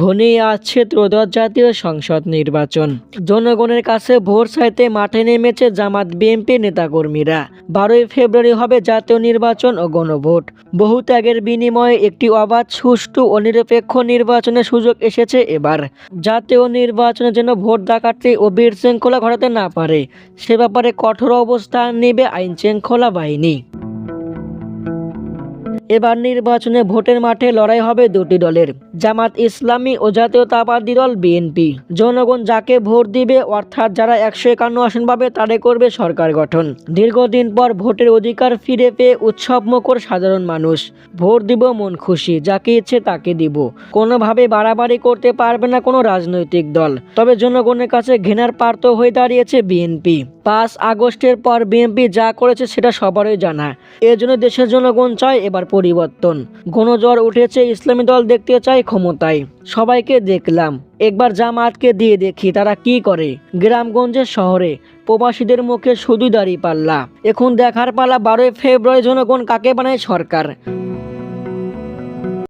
ঘনিয়ে আসছে ত্রয়োদশ জাতীয় সংসদ নির্বাচন। জনগণের কাছে ভোট চাইতে মাঠে নেমেছে জামাত বিএনপি নেতাকর্মীরা। বারোই ফেব্রুয়ারি হবে জাতীয় নির্বাচন ও গণভোট। বহু ত্যাগের বিনিময়ে একটি অবাধ, সুষ্ঠু ও নিরপেক্ষ নির্বাচনের সুযোগ এসেছে এবার। জাতীয় নির্বাচনের জন্য ভোট ডাকাতি ও বিশৃঙ্খলা ঘটাতে না পারে, সে ব্যাপারে কঠোর অবস্থান নেবে আইন শৃঙ্খলা বাহিনী। এবার নির্বাচনে ভোটের মাঠে লড়াই হবে দুটি দলের। জামাত ইসলামী ও জাতীয়তাবাদী দল বিএনপি। জনগণ যাকে ভোট দিবে, অর্থাৎ যারা একশো একান্ন আসন পাবে তারে করবে সরকার গঠন। দীর্ঘদিন পর ভোটের অধিকার ফিরে পেয়ে উৎসব মুখর সাধারণ মানুষ। ভোট দিব মন খুশি, যাকে ইচ্ছে তাকে দিব। কোনোভাবে বাড়াবাড়ি করতে পারবে না কোনো রাজনৈতিক দল। তবে জনগণের কাছে ঘৃণার পার্থ হয়ে দাঁড়িয়েছে বিএনপি। পাঁচ আগস্টের পর বিএনপি যা করেছে সেটা সবারই জানা। এর জন্য দেশের জনগণ চায় এবার পরিবর্তন। গণজ্বর উঠেছে, ইসলামী দল দেখতে চায় ক্ষমতায়। সবাইকে দেখলাম। একবার জামাতকে দিয়ে দেখি তারা কি করে। গ্রামগঞ্জের শহরে প্রবাসীদের মুখে শুধু দাঁড়িয়ে পাল্লা। এখন দেখার পালা বারোই ফেব্রুয়ারি জনগণ কাকে বানায় সরকার?